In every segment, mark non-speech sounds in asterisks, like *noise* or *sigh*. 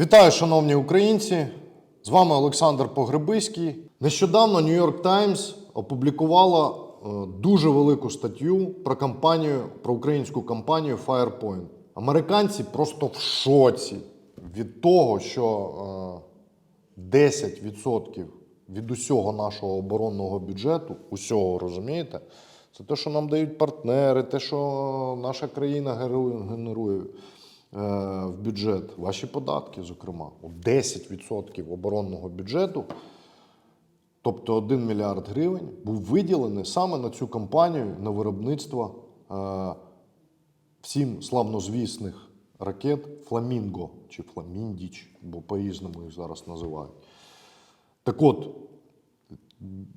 Вітаю, шановні українці! З вами Олександр Погребиський. Нещодавно York Times опублікувала е, дуже велику статтю про кампанію, про українську кампанію Firepoint. Американці просто в шоці від того, що е, 10% від усього нашого оборонного бюджету, усього розумієте, це те, що нам дають партнери, те, що наша країна генерує е, в бюджет, ваші податки, зокрема, От 10% оборонного бюджету, тобто 1 мільярд гривень, був виділений саме на цю кампанію на виробництво е, всім славнозвісних ракет Фламінго чи Фламіндіч, бо по-різному їх зараз називають. Так от,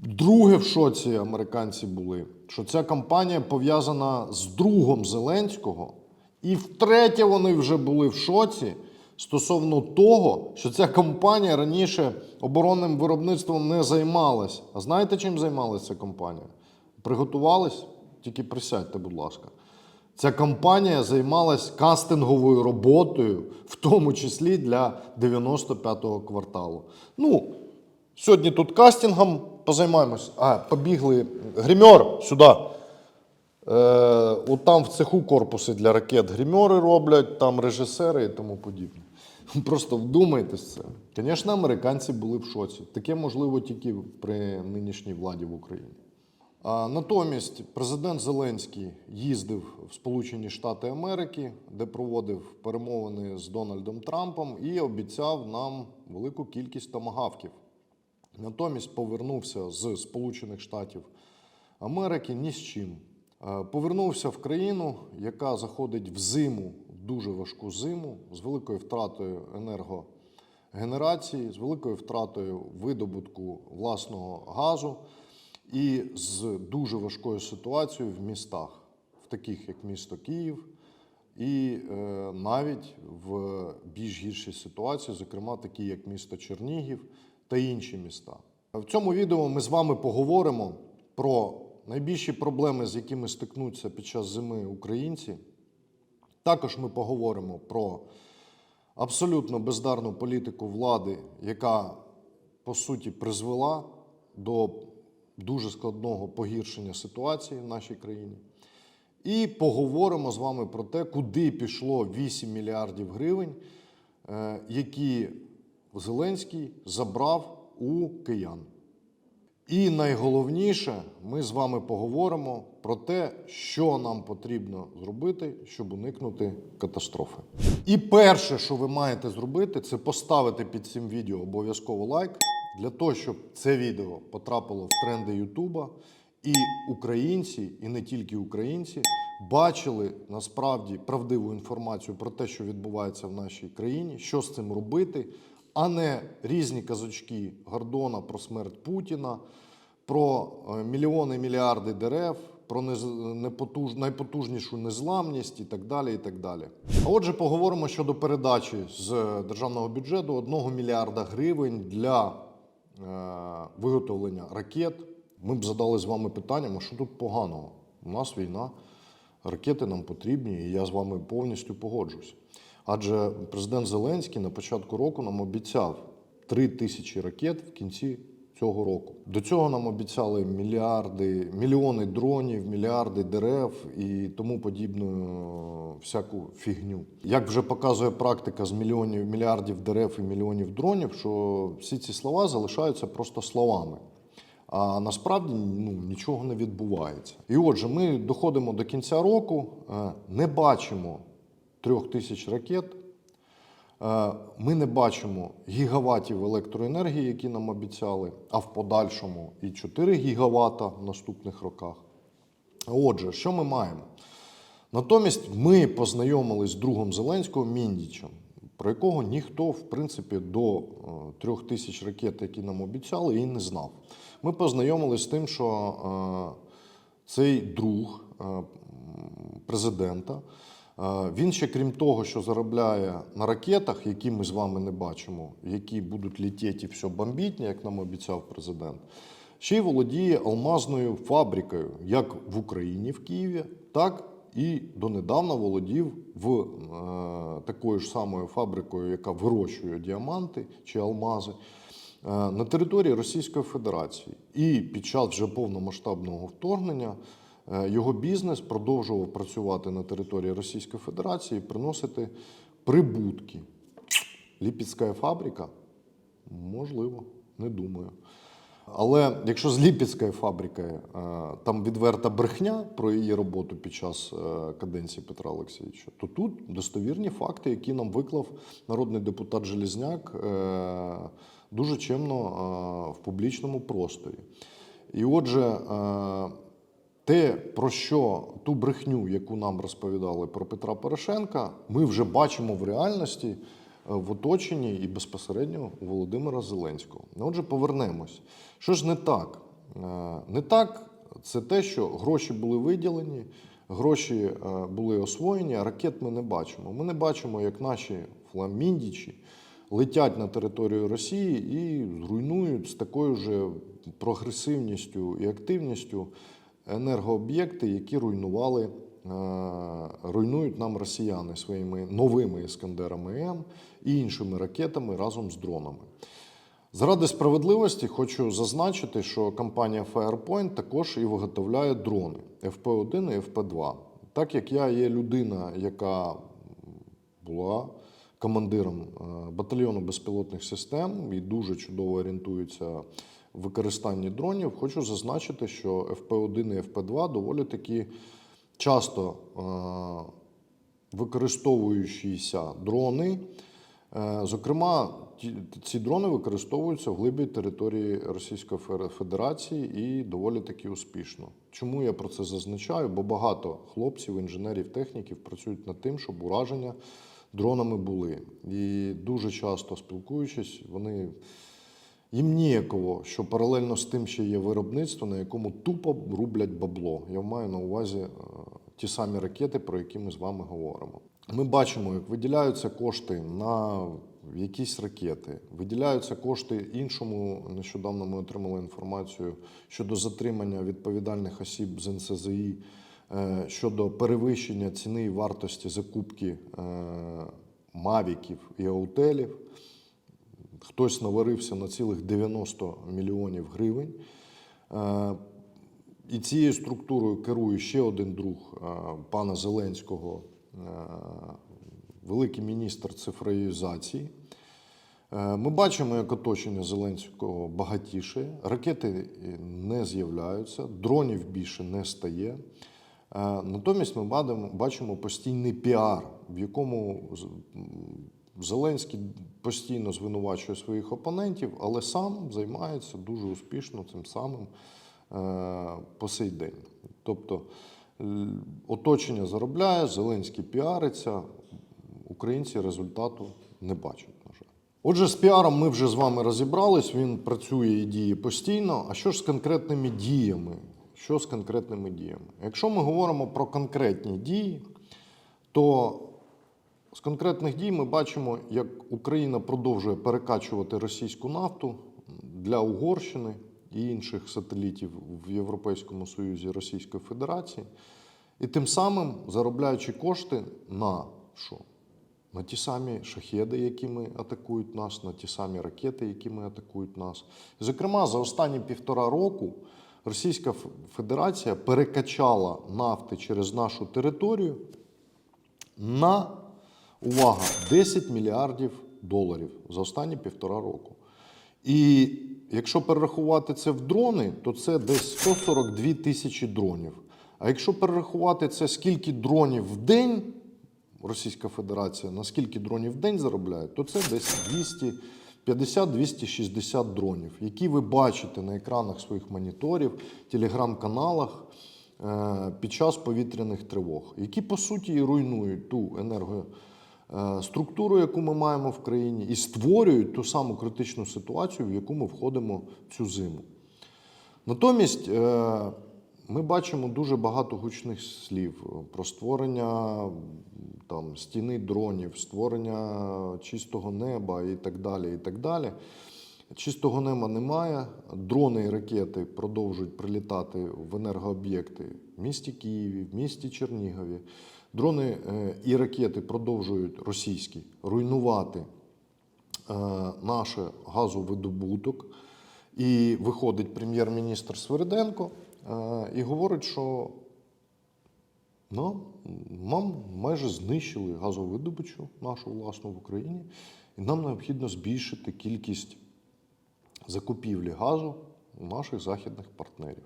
друге в шоці американці були, що ця кампанія пов'язана з другом Зеленського, і втретє вони вже були в шоці стосовно того, що ця компанія раніше оборонним виробництвом не займалась. А знаєте, чим займалася ця компанія? Приготувались? Тільки присядьте, будь ласка. Ця компанія займалась кастинговою роботою, в тому числі для 95-го кварталу. Ну, сьогодні тут кастингом позаймаємось. А, побігли. Гример, сюди. Е, от там в цеху корпуси для ракет гримери роблять, там режисери і тому подібне. *laughs* Просто вдумайтесь це. Звісно, американці були в шоці. Таке можливо тільки при нинішній владі в Україні. А натомість президент Зеленський їздив в Сполучені Штати Америки, де проводив перемовини з Дональдом Трампом і обіцяв нам велику кількість томагавків. Натомість повернувся з Сполучених Штатів Америки ні з чим. Е, Повернувся в країну, яка заходить в зиму, дуже важку зиму, з великою втратою енергогенерації, з великою втратою видобутку власного газу і з дуже важкою ситуацією в містах, в таких як місто Київ, і е, навіть в більш гіршій ситуації, зокрема такі як місто Чернігів та інші міста. В цьому відео ми з вами поговоримо про найбільші проблеми, з якими стикнуться під час зими українці. Також ми поговоримо про абсолютно бездарну політику влади, яка по суті призвела до дуже складного погіршення ситуації в нашій країні. І поговоримо з вами про те, куди пішло 8 мільярдів гривень, е, які Зеленський забрав у киян. І найголовніше, ми з вами поговоримо про те, що нам потрібно зробити, щоб уникнути катастрофи. І перше, що ви маєте зробити, це поставити під цим відео обов'язково лайк для того, щоб це відео потрапило в тренди Ютуба, і українці, і не тільки українці, бачили насправді правдиву інформацію про те, що відбувається в нашій країні, що з цим робити, а не різні казочки Гордона про смерть Путіна, про е, мільйони мільярди дерев, про непотуж- найпотужнішу незламність і так далі. І так далі. А отже, поговоримо щодо передачі з державного бюджету 1 мільярда гривень для е, виготовлення ракет. Ми б задали з вами питанням, а що тут поганого? У нас війна, ракети нам потрібні, і я з вами повністю погоджуюсь. Адже президент Зеленський на початку року нам обіцяв 3 тисячі ракет в кінці цього року. До цього нам обіцяли мільярди, мільйони дронів, мільярди дерев і тому подібну е, всяку фігню. Як вже показує практика з мільйонів мільярдів дерев і мільйонів дронів, що всі ці слова залишаються просто словами. А насправді ну, нічого не відбувається. І отже, ми доходимо до кінця року, е, не бачимо трьох тисяч ракет. Е, Ми не бачимо гігаватів електроенергії, які нам обіцяли, а в подальшому і 4 гігавата в наступних роках. Отже, що ми маємо? Натомість ми познайомились з другом Зеленського Міндічем, про якого ніхто, в принципі, до е, трьох тисяч ракет, які нам обіцяли, і не знав. Ми познайомились з тим, що е, цей друг президента, він ще крім того, що заробляє на ракетах, які ми з вами не бачимо, які будуть літіти все бомбітні, як нам обіцяв президент, ще й володіє алмазною фабрикою як в Україні, в Києві, так і донедавна володів в е, такою ж самою фабрикою, яка вирощує діаманти чи алмази е, на території Російської Федерації. І під час вже повномасштабного вторгнення його бізнес продовжував працювати на території Російської Федерації і приносити прибутки. Ліпецька фабрика? Можливо, не думаю. Але якщо з Ліпецькою фабрикою е, там відверта брехня про її роботу під час е, каденції Петра Олексійовича, то тут достовірні факти, які нам виклав народний депутат Желізняк е, дуже чемно е, в публічному просторі. І отже, е, те, про що ту брехню, яку нам розповідали про Петра Порошенка, ми вже бачимо в реальності е, в оточенні і безпосередньо у Володимира Зеленського. Ну, Отже, повернемось. Що ж не так? Е, Не так це те, що гроші були виділені, гроші е, були освоєні, а ракет ми не бачимо. Ми не бачимо, як наші фламіндічі летять на територію Росії і руйнують з такою ж прогресивністю і активністю енергооб'єкти, які руйнували, е, руйнують нам росіяни своїми новими іскандерами М і іншими ракетами разом з дронами. Заради справедливості хочу зазначити, що компанія Firepoint також і виготовляє дрони FP1 і FP2. Так як я є людина, яка була командиром е, батальйону безпілотних систем і дуже чудово орієнтується використанні дронів, хочу зазначити, що FP1 і FP2 доволі таки часто е, використовуючіся дрони. Е, Зокрема, ці дрони використовуються в глибі території Російської Федерації і доволі таки успішно. Чому я про це зазначаю? Бо багато хлопців, інженерів, техніків працюють над тим, щоб ураження дронами були. І дуже часто спілкуючись, вони їм ніяково, що паралельно з тим ще є виробництво, на якому тупо рублять бабло. Я маю на увазі е, ті самі ракети, про які ми з вами говоримо. Ми бачимо, як виділяються кошти на якісь ракети, виділяються кошти іншому. Нещодавно ми отримали інформацію щодо затримання відповідальних осіб з НСЗІ е, щодо перевищення ціни і вартості закупки е, мавіків і аутелів. Хтось наварився на цілих 90 мільйонів гривень. Е, І цією структурою керує ще один друг е, пана Зеленського, е, великий міністр цифровізації. Ми бачимо, як оточення Зеленського багатіше, ракети не з'являються, дронів більше не стає. Натомість ми бачимо постійний піар, в якому Зеленський постійно звинувачує своїх опонентів, але сам займається дуже успішно цим самим е, по сей день. Тобто оточення заробляє, Зеленський піариться, українці результату не бачать, на жаль. Отже, з піаром ми вже з вами розібрались, він працює і діє постійно. А що ж з конкретними діями? Що з конкретними діями? Якщо ми говоримо про конкретні дії, то з конкретних дій ми бачимо, як Україна продовжує перекачувати російську нафту для Угорщини і інших сателітів в Європейському Союзі Російської Федерації, і тим самим заробляючи кошти на що? На ті самі шахеди, якими атакують нас, на ті самі ракети, якими атакують нас. Зокрема, за останні півтора року Російська Федерація перекачала нафти через нашу територію на увага 10 мільярдів доларів за останні півтора року. І якщо перерахувати це в дрони, то це десь 142 тисячі дронів. А якщо перерахувати це скільки дронів в день Російська Федерація, на скільки дронів в день заробляє, то це десь 250-260 дронів, які ви бачите на екранах своїх моніторів, телеграм-каналах е, під час повітряних тривог, які по суті руйнують ту енергоструктуру, яку ми маємо в країні, і створюють ту саму критичну ситуацію, в яку ми входимо цю зиму. Натомість е, ми бачимо дуже багато гучних слів про створення там, стіни дронів, створення чистого неба і так далі. І так далі. Чистого неба немає. Дрони і ракети продовжують прилітати в енергооб'єкти в місті Києві, в місті Чернігові. Дрони е, і ракети продовжують російські руйнувати е, наш газовидобуток. І виходить прем'єр-міністр Свериденко е, і говорить, що нам, нам майже знищили газовидобичу нашу власну в Україні, і нам необхідно збільшити кількість закупівлі газу у наших західних партнерів.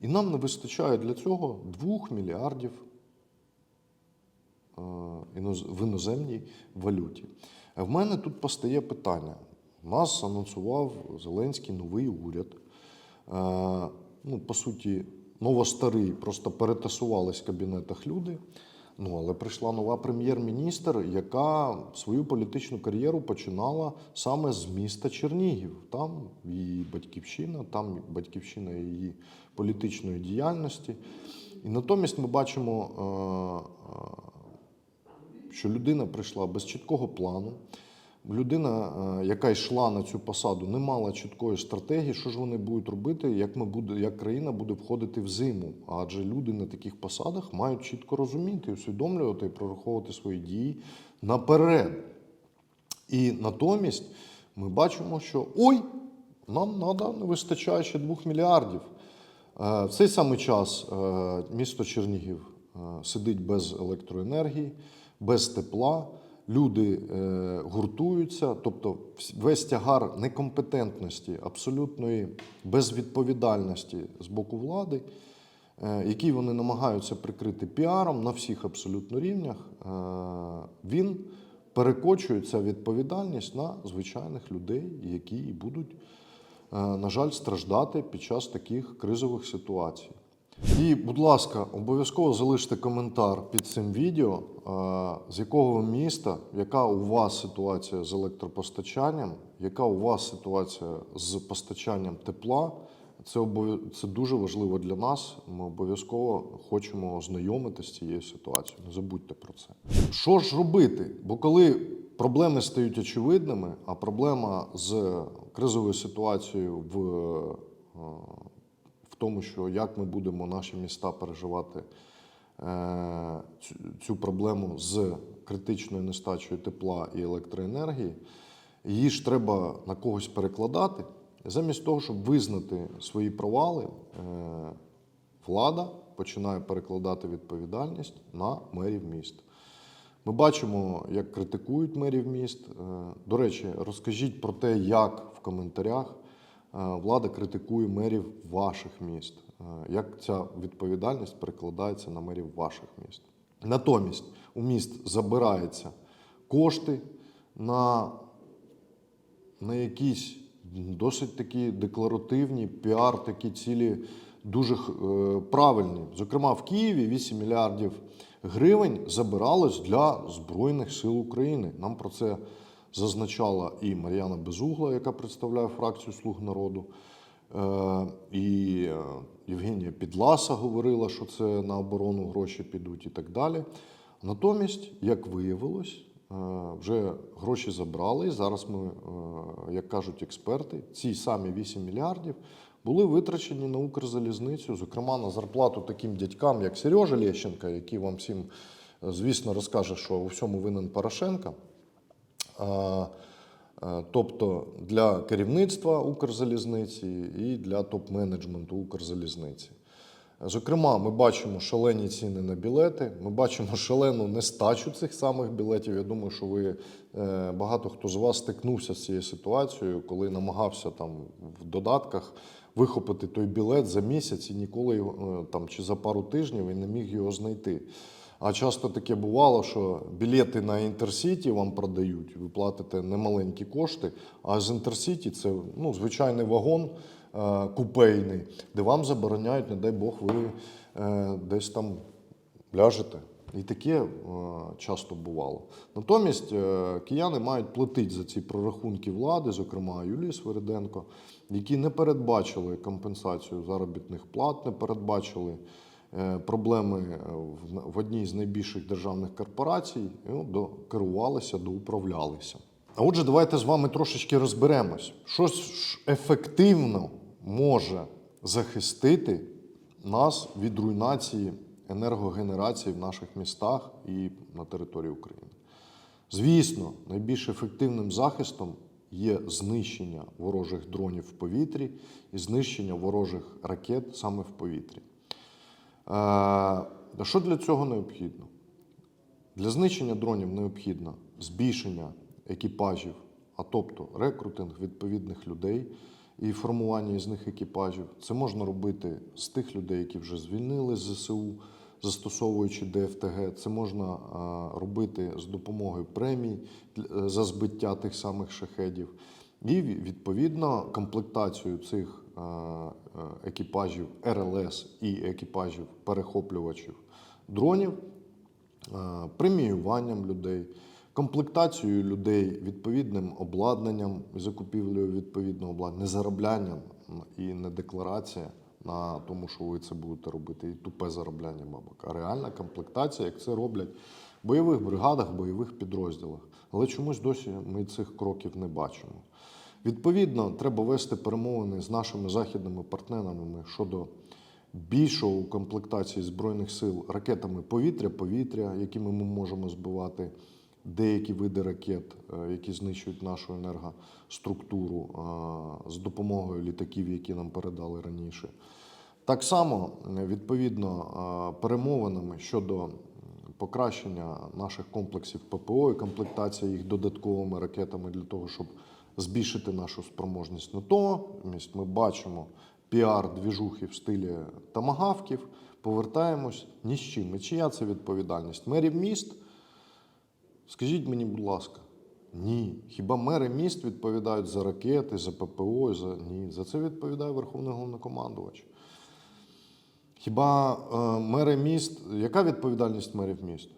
І нам не вистачає для цього 2 мільярдів в іноземній валюті. В мене тут постає питання. Нас анонсував Зеленський новий уряд. Е, Ну, по суті, новостарий, просто перетасувались в кабінетах люди. Ну, але прийшла нова прем'єр-міністр, яка свою політичну кар'єру починала саме з міста Чернігів. Там її батьківщина, там батьківщина її політичної діяльності. І натомість ми бачимо, е, е, що людина прийшла без чіткого плану. Людина, е, яка йшла на цю посаду, не мала чіткої стратегії, що ж вони будуть робити, як ми буде, як країна буде входити в зиму. Адже люди на таких посадах мають чітко розуміти, усвідомлювати і прораховувати свої дії наперед. І натомість ми бачимо, що ой, нам надо, не вистачає ще 2 мільярдів. Е, В цей самий час е, місто Чернігів сидить без електроенергії, без тепла. Люди е, гуртуються, тобто весь тягар некомпетентності, абсолютної безвідповідальності з боку влади, е, який вони намагаються прикрити піаром на всіх абсолютно рівнях, е, він перекочує ця відповідальність на звичайних людей, які і будуть, на жаль, страждати під час таких кризових ситуацій. І, будь ласка, обов'язково залиште коментар під цим відео, е, з якого міста, яка у вас ситуація з електропостачанням, яка у вас ситуація з постачанням тепла. Це, це дуже важливо для нас. Ми обов'язково хочемо ознайомитися з цією ситуацією. Не забудьте про це. Що ж робити? Бо коли проблеми стають очевидними, а проблема з кризовою ситуацією е, в тому, що як ми будемо наші міста переживати е, цю, проблему з критичною нестачею тепла і електроенергії, її ж треба на когось перекладати. Замість того, щоб визнати свої провали, е, влада починає перекладати відповідальність на мерів міст. Ми бачимо, як критикують мерів міст. Е, До речі, розкажіть про те, як в коментарях влада критикує мерів ваших міст, е, як ця відповідальність перекладається на мерів ваших міст. Натомість у міст забираються кошти на, на якісь досить такі декларативні піар, такі цілі дуже е, правильні. Зокрема, в Києві 8 мільярдів гривень забиралось для Збройних сил України. Нам про це зазначала і Мар'яна Безугла, яка представляє фракцію Слуг народу. Е, І е, Євгенія Підласа говорила, що це на оборону гроші підуть і так далі. Натомість, як виявилось, е, вже гроші забрали. І зараз ми, як кажуть експерти, ці самі 8 мільярдів були витрачені на Укрзалізницю, зокрема на зарплату таким дядькам, як Сережа Лещенка, який вам всім, звісно, розкаже, що у всьому винен Порошенка. Тобто для керівництва Укрзалізниці і для топ-менеджменту Укрзалізниці. Зокрема, ми бачимо шалені ціни на білети, ми бачимо *laughs* шалену нестачу цих самих білетів. Я думаю, що ви е, багато хто з вас стикнувся з цією ситуацією, коли намагався там в додатках вихопити той білет за місяць і ніколи е, там чи за пару тижнів і не міг його знайти. А часто таке бувало, що білети на інтерсіті вам продають, ви платите немаленькі кошти, а з інтерсіті це ну, звичайний вагон е, купейний, де вам забороняють, не дай Бог, ви е, десь там ляжете. І таке е, часто бувало. Натомість е, кияни мають платити за ці прорахунки влади, зокрема Юлії Свериденко, які не передбачили компенсацію заробітних плат, не передбачили проблеми е, в- одній з найбільших державних корпорацій, от до- керувалися, доуправлялися. А отже, давайте з вами трошечки розберемось, що ефективно може захистити нас від руйнації енергогенерації в наших містах і на території України. Звісно, найбільш ефективним захистом є знищення ворожих дронів в повітрі і знищення ворожих ракет саме в повітрі. Е, Що для цього необхідно? Для знищення дронів необхідно збільшення екіпажів, а тобто рекрутинг відповідних людей і формування із них екіпажів. Це можна робити з тих людей, які вже звільнили з ЗСУ, застосовуючи ДФТГ. Це можна робити з допомогою премій для- за збиття тих самих шахедів. І відповідно комплектацію цих е, екіпажів РЛС і екіпажів перехоплювачів дронів е, преміюванням людей, комплектацією людей відповідним обладнанням, закупівлею відповідного обладнання, зароблянням і не декларація на тому, що ви це будете робити, і тупе заробляння бабок, а реальна комплектація, як це роблять в бойових бригадах, в бойових підрозділах. Але чомусь досі ми цих кроків не бачимо. Відповідно, треба вести перемовини з нашими західними партнерами щодо більшого комплектації збройних сил ракетами повітря-повітря, якими ми можемо збивати деякі види ракет, е, які знищують нашу енергоструктуру е, з допомогою літаків, які нам передали раніше. Так само, е, відповідно, перемовинами щодо покращення наших комплексів ППО і комплектація їх додатковими ракетами для того, щоб збільшити нашу спроможність Натомість ми бачимо піар-двіжухи в стилі тамагавків, повертаємось ні з чим. І чия це відповідальність? Мерів міст? Скажіть мені, будь ласка, ні. Хіба мери міст відповідають за ракети, за ППО? За... Ні. За це відповідає Верховний головнокомандувач. Хіба е, мери міст, яка відповідальність мерів міст?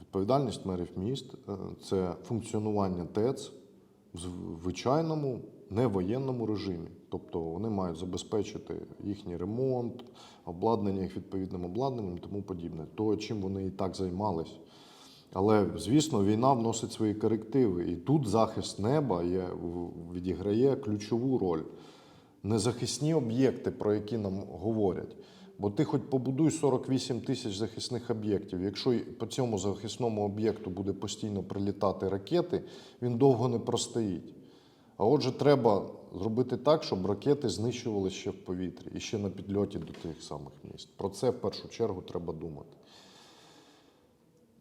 Відповідальність мерів міст е, це функціонування ТЕЦ в звичайному невоєнному режимі. Тобто вони мають забезпечити їхній ремонт, обладнання їх відповідним обладнанням і тому подібне. То, чим вони і так займались. Але, звісно, війна вносить свої корективи. І тут захист неба є, відіграє ключову роль. Незахисні об'єкти, про які нам говорять. Бо ти хоч побудуй 48 тисяч захисних об'єктів. Якщо по цьому захисному об'єкту буде постійно прилітати ракети, він довго не простоїть. А отже, треба зробити так, щоб ракети знищували ще в повітрі і ще на підльоті до тих самих міст. Про це в першу чергу треба думати.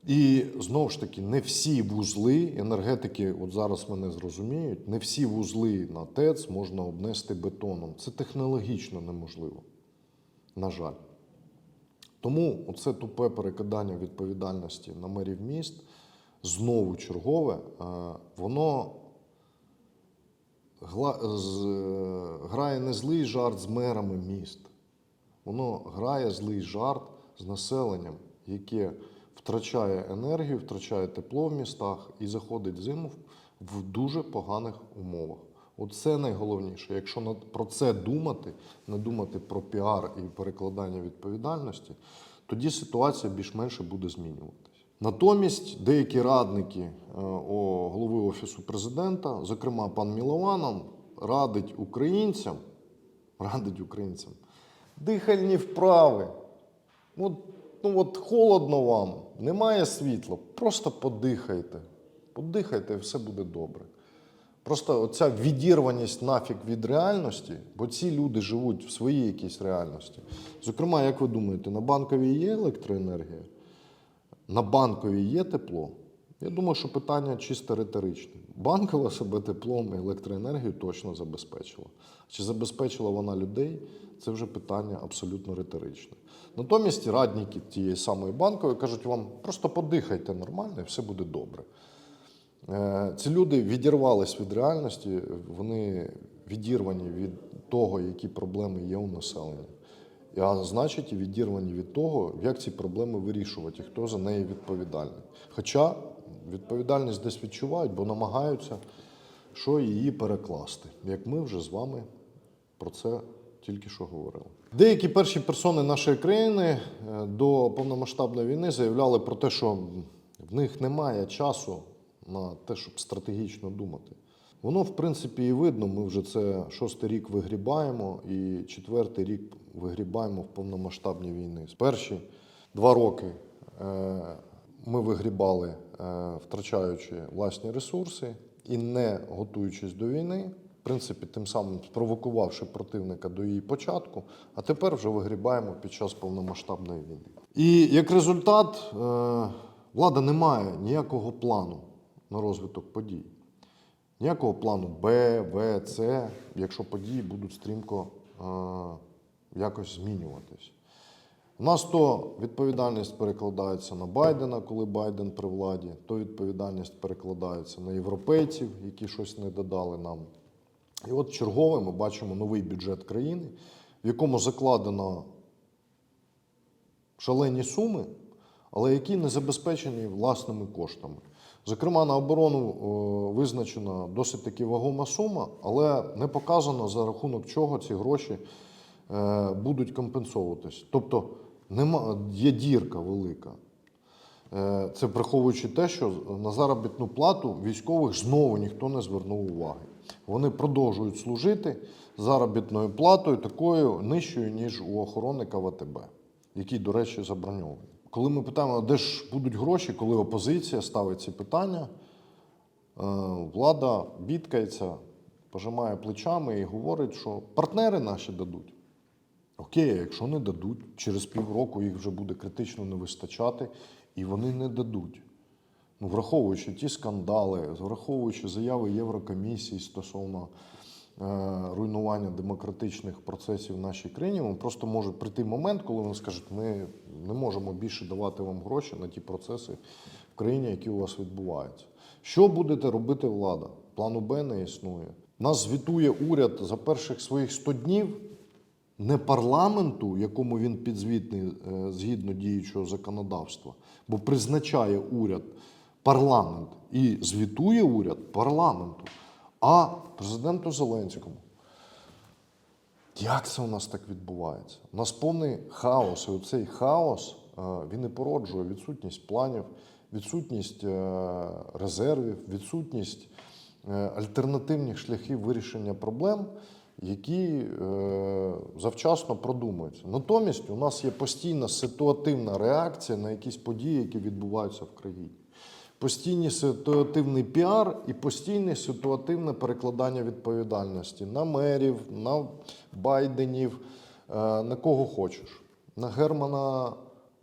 І знову ж таки, не всі вузли енергетики, от зараз мене зрозуміють, не всі вузли на ТЕЦ можна обнести бетоном. Це технологічно неможливо. На жаль. Тому оце тупе перекидання відповідальності на мерів міст, знову чергове, е, воно грає не злий жарт з мерами міст. Воно грає злий жарт з населенням, яке втрачає енергію, втрачає тепло в містах і заходить в зиму в дуже поганих умовах. Оце найголовніше. Якщо про це думати, не думати про піар і перекладання відповідальності, тоді ситуація більш-менше буде змінюватися. Натомість деякі радники е, голови Офісу президента, зокрема пан Мілованов, радить українцям, радить українцям дихальні вправи. От, ну от холодно вам, немає світла, просто подихайте. Подихайте, і все буде добре. Просто оця відірваність нафіг від реальності, бо ці люди живуть в своїй якійсь реальності. Зокрема, як ви думаєте, на банковій є електроенергія? На банковій є тепло? Я думаю, що питання чисто риторичне. Банкова себе теплом і електроенергією точно забезпечила. Чи забезпечила вона людей? Це вже питання абсолютно риторичне. Натомість радники тієї самої банкової кажуть вам, просто подихайте нормально і все буде добре. Е, Ці люди відірвались від реальності, вони відірвані від того, які проблеми є у населення. А значить, відірвані від того, як ці проблеми вирішувати і хто за неї відповідальний. Хоча відповідальність десь відчувають, бо намагаються що її перекласти, як ми вже з вами про це тільки що говорили. Деякі перші персони нашої країни е, до повномасштабної війни заявляли про те, що в них немає часу на те, щоб стратегічно думати. Воно, в принципі, і видно. Ми вже це шостий рік вигрібаємо, і четвертий рік вигрібаємо в повномасштабній війни. Перші два роки е, ми вигрібали, е, втрачаючи власні ресурси і не готуючись до війни. В принципі, тим самим спровокувавши противника до її початку, а тепер вже вигрібаємо під час повномасштабної війни. І як результат, е, влада не має ніякого плану на розвиток подій. Ніякого плану Б, В, С, якщо події будуть стрімко е, якось змінюватись. У нас то відповідальність перекладається на Байдена, коли Байден при владі, то відповідальність перекладається на європейців, які щось не додали нам. І от чергове ми бачимо новий бюджет країни, в якому закладено шалені суми, але які не забезпечені власними коштами. Зокрема, на оборону е, визначена досить таки вагома сума, але не показано за рахунок чого ці гроші е, будуть компенсовуватись. Тобто нема, є дірка велика. Е, Це враховуючи те, що на заробітну плату військових знову ніхто не звернув уваги. Вони продовжують служити заробітною платою такою нижчою, ніж у охоронника ВТБ, який, до речі, заброньований. Коли ми питаємо, де ж будуть гроші, коли опозиція ставить ці питання, е, влада бідкається, пожимає плечами і говорить, що партнери наші дадуть. Окей, якщо не дадуть, через півроку їх вже буде критично не вистачати, і вони не дадуть. Ну, враховуючи ті скандали, враховуючи заяви Єврокомісії стосовно руйнування демократичних процесів в нашій країні, він просто може прийти момент, коли вони скажуть, ми не можемо більше давати вам гроші на ті процеси в країні, які у вас відбуваються. Що будете робити влада? Плану Б не існує. Нас звітує уряд за перших своїх 100 днів не парламенту, якому він підзвітний е, згідно діючого законодавства, бо призначає уряд парламент і звітує уряд парламенту, а президенту Зеленському. Як це у нас так відбувається? У нас повний хаос, і оцей хаос е, він і породжує відсутність планів, відсутність е, резервів, відсутність е, альтернативних шляхів вирішення проблем, які завчасно продумуються. Натомість у нас є постійна ситуативна реакція на якісь події, які відбуваються в країні. Постійний ситуативний піар і постійне ситуативне перекладання відповідальності на мерів, на Байденів, е, на кого хочеш. На Германа.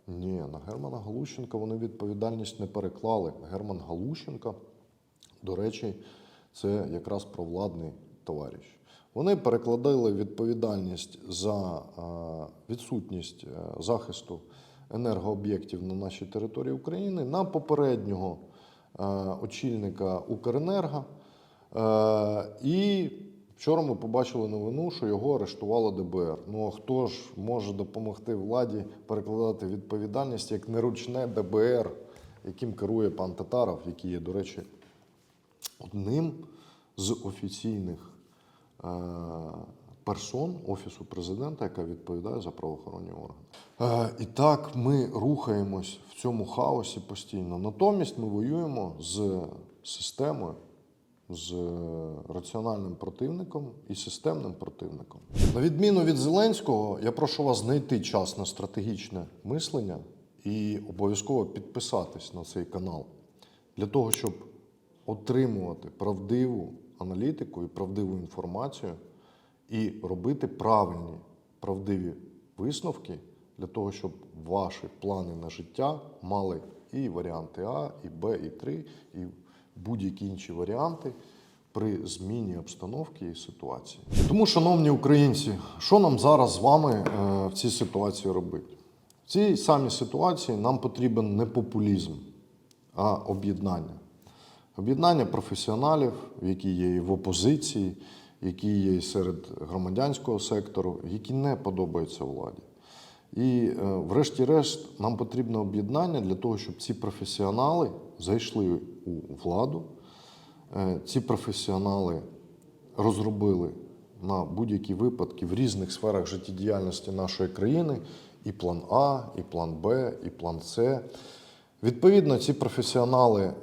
Ні, на Германа Галущенка вони відповідальність не переклали. Герман Галущенка, до речі, це якраз провладний товариш. Вони перекладали відповідальність за е, відсутність е, захисту енергооб'єктів на нашій території України на попереднього очільника Укренерго. Е, І вчора ми побачили новину, що його арештувало ДБР. Ну а хто ж може допомогти владі перекладати відповідальність як неручне ДБР, яким керує пан Татаров, який є, до речі, одним з офіційних е, персон Офісу президента, яка відповідає за правоохоронні органи. Е, І так ми рухаємось в цьому хаосі постійно. Натомість ми воюємо з системою, з раціональним противником і системним противником. На відміну від Зеленського, я прошу вас знайти час на стратегічне мислення і обов'язково підписатись на цей канал для того, щоб отримувати правдиву аналітику і правдиву інформацію і робити правильні, правдиві висновки для того, щоб ваші плани на життя мали і варіанти А, і Б, і 3, і будь-які інші варіанти при зміні обстановки і ситуації. Тому, шановні українці, що нам зараз з вами е, в цій ситуації робити? В цій самій ситуації нам потрібен не популізм, а об'єднання. Об'єднання професіоналів, які є і в опозиції, які є серед громадянського сектору, які не подобаються владі. І, е, врешті-решт, нам потрібне об'єднання для того, щоб ці професіонали зайшли у владу. Е, Ці професіонали розробили на будь-які випадки в різних сферах життєдіяльності нашої країни і план А, і план Б, і план С. Відповідно, ці професіонали е,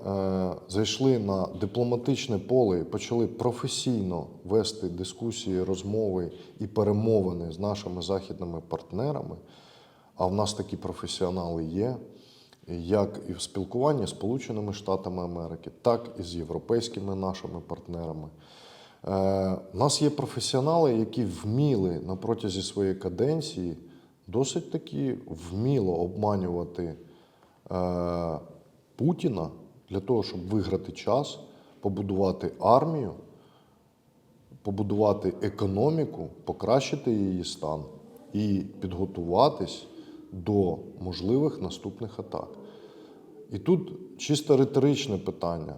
зайшли на дипломатичне поле і почали професійно вести дискусії, розмови і перемовини з нашими західними партнерами. А в нас такі професіонали є, як і в спілкуванні з Сполученими Штатами Америки, так і з європейськими нашими партнерами. Е, У нас є професіонали, які вміли на протязі своєї каденції досить таки вміло обманювати Путіна для того, щоб виграти час, побудувати армію, побудувати економіку, покращити її стан і підготуватись до можливих наступних атак. І тут чисто риторичне питання.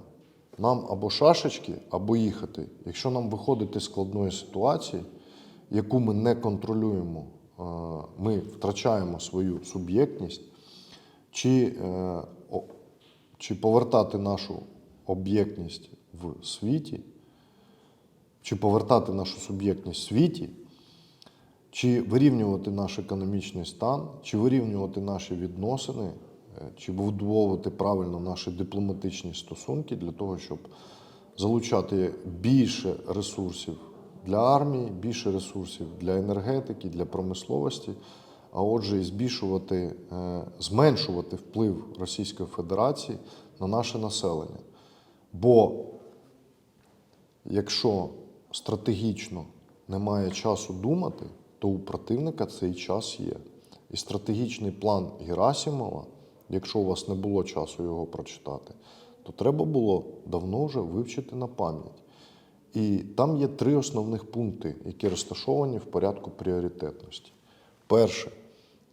Нам або шашечки, або їхати. Якщо нам виходити з складної ситуації, яку ми не контролюємо, е, ми втрачаємо свою суб'єктність, чи, е, чи повертати нашу об'єктність в світі, чи повертати нашу суб'єктність в світі, чи вирівнювати наш економічний стан, чи вирівнювати наші відносини, е, чи будувати правильно наші дипломатичні стосунки для того, щоб залучати більше ресурсів для армії, більше ресурсів для енергетики, для промисловості, а отже, і збільшувати, е, зменшувати вплив Російської Федерації на наше населення. Бо якщо стратегічно немає часу думати, то у противника цей час є. І стратегічний план Герасимова, якщо у вас не було часу його прочитати, то треба було давно вже вивчити на пам'ять. І там є три основних пункти, які розташовані в порядку пріоритетності. Перше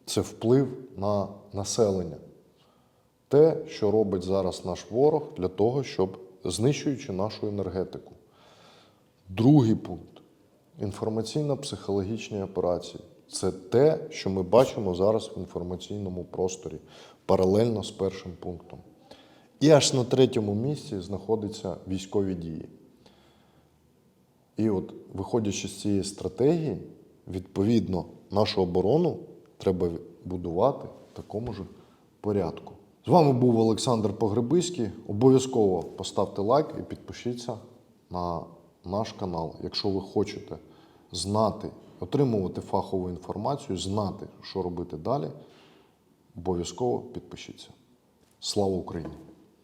це вплив на населення. Те, що робить зараз наш ворог для того, щоб знищуючи нашу енергетику. Другий пункт інформаційно-психологічні операції. Це те, що ми бачимо зараз в інформаційному просторі, паралельно з першим пунктом. І аж на третьому місці знаходяться військові дії. І от, виходячи з цієї стратегії, відповідно, нашу оборону треба будувати в такому ж порядку. З вами був Олександр Погребиський. Обов'язково поставте лайк і підпишіться на наш канал, якщо ви хочете знати, отримувати фахову інформацію, знати, що робити далі. Обов'язково підпишіться. Слава Україні!